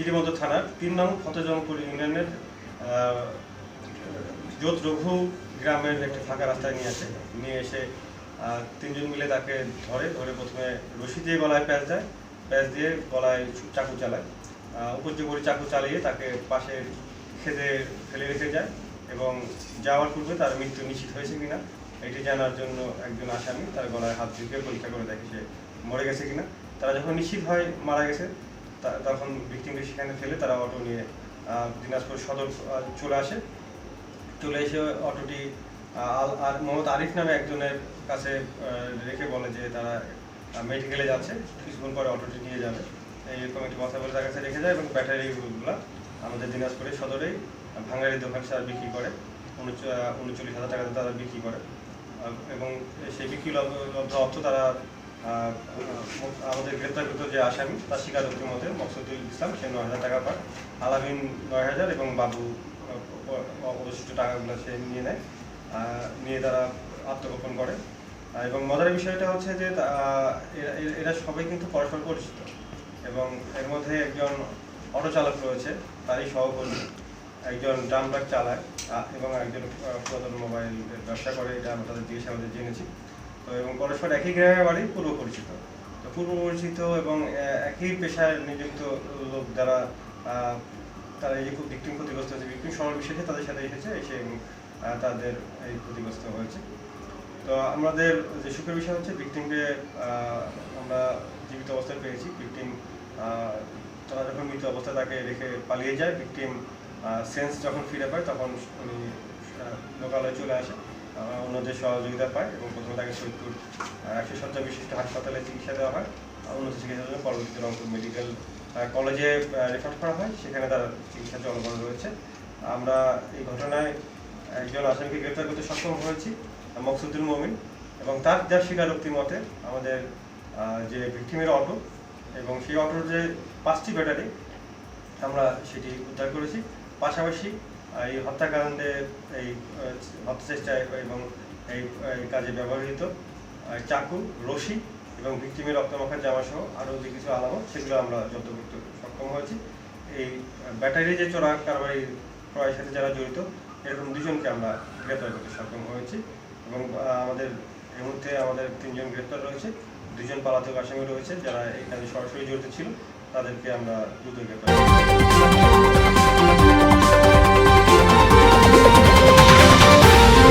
ইতিমধ্যে থানার তিন নং ফতেজমপুর ইউনিয়নের জোত রঘু গ্রামের একটি ফাঁকা রাস্তায় নিয়ে আসে। নিয়ে এসে তিনজন মিলে তাকে ধরে ধরে প্রথমে রশি দিয়ে গলায় প্যাঁচ দেয়। প্যাঁচ দিয়ে গলায় চাকু চালায়। করে চাকু চালিয়ে তাকে পাশে খেতে ফেলে রেখে যায় এবং যাওয়ার পূর্বে তার মৃত্যু নিশ্চিত হয়েছে কিনা, এটি জানার জন্য একজন আসামি তার গলায় হাত ঢুকিয়ে পরীক্ষা করে দেখে সে মরে গেছে কিনা। তারা যখন নিশ্চিত হয় মারা গেছে তখন ভিক্টিমকে সেখানে ফেলে তারা অটো নিয়ে দিনাজপুর সদর চলে আসে। চলে এসে অটোটি আর মোহাম্মদ আরিফ নামে একজনের কাছে রেখে বলে যে তারা মেডিকেলে যাচ্ছে, কিছুক্ষণ পরে অটোটি নিয়ে যাবে। এইরকম একটি কথা বলে তার কাছে রেখে যায় এবং ব্যাটারিগুলো আমাদের দিনাজপুরের সদরেই ভাঙ্গারি দোকান তারা বিক্রি করে। উনচল্লিশ হাজার টাকাতে তারা বিক্রি করে। এবং সেই বিক্রি অর্থ তারা আমাদের গ্রেপ্তারকৃত যে আসামি, তার স্বীকারোক্তির মধ্যে মকসুদুল ইসলাম, সে নয় হাজার টাকা পায় আলামিন নয় হাজার এবং বাবু অবশিষ্ট টাকাগুলো সে নিয়ে নেয় নিয়ে তারা আত্মগোপন করে। এবং মজার বিষয়টা হচ্ছে যে এরা- সবাই কিন্তু পরস্পর পরিচিত এবং এর মধ্যে একজন অটো চালক রয়েছে, তারই সহকর্মী। একজন ড্রাম ট্রাক চালায় এবং একজন পুরাতন মোবাইল ব্যবসা করে, এটা আমরা তাদের জিজ্ঞাসাবাদে জেনেছি। তো এবং পরস্পর একই গ্রামের বাড়ি পূর্ব পরিচিত। তো পূর্ব পরিচিত এবং একই পেশায় নিযুক্ত লোক যারা তারা এই খুব ভিক্টিম ক্ষতিগ্রস্ত হয়েছে ভিক্টিম সমাজ বিশেষে তাদের সাথে এসেছে, এসে তাদের এই ক্ষতিগ্রস্ত হয়েছে। তো আমাদের যে সুখের বিষয় হচ্ছে ভিক্টিমকে আমরা জীবিত অবস্থায় পেয়েছি। ভিক্টিম তারা যখন মৃত অবস্থায় তাকে রেখে পালিয়ে যায় ভিক্টিম সেন্স যখন ফিরে পায়, তখন লোকালয়ে চলে আসে। অন্যদের সহযোগিতা পায় এবং প্রথমে তাকে আহ, একশো শয্যা বিশিষ্ট হাসপাতালে চিকিৎসা দেওয়া হয় উন্নত চিকিৎসার জন্য পরবর্তীতে রংপুর মেডিকেল কলেজে রেফার করা হয়। সেখানে তার চিকিৎসা চলমান রয়েছে। আমরা এই ঘটনায় একজন আসামিকে গ্রেপ্তার করতে সক্ষম হয়েছি মকসুদুল মমিন এবং তার যা স্বীকারোক্তি মতে আমাদের যে ভিক্টিমের অটো এবং সেই অটোর যে পাঁচটি ব্যাটারি আমরা সেটি উদ্ধার করেছি। পাশাপাশি এই হত্যাকাণ্ডে এই আহ, হত্যা চেষ্টায় এবং এই কাজে ব্যবহৃত চাকু রশি এবং ভিক্টিমের রক্তমাখা জামা সহ আরও যে কিছু আলামত সেগুলো আমরা জব্দ করতে সক্ষম হয়েছি এই ব্যাটারি যে চোরা কারবারি ক্রয়ের সাথে যারা জড়িত এরকম দুজনকে আমরা গ্রেপ্তার করতে সক্ষম হয়েছি এবং আমাদের এই মুহূর্তে আমাদের তিনজন গ্রেপ্তার রয়েছে দুজন পলাতক আসামি রয়েছে যারা এই কাজে সরাসরি জড়িত ছিল তাদেরকে আমরা দ্রুত গ্রেপ্তার।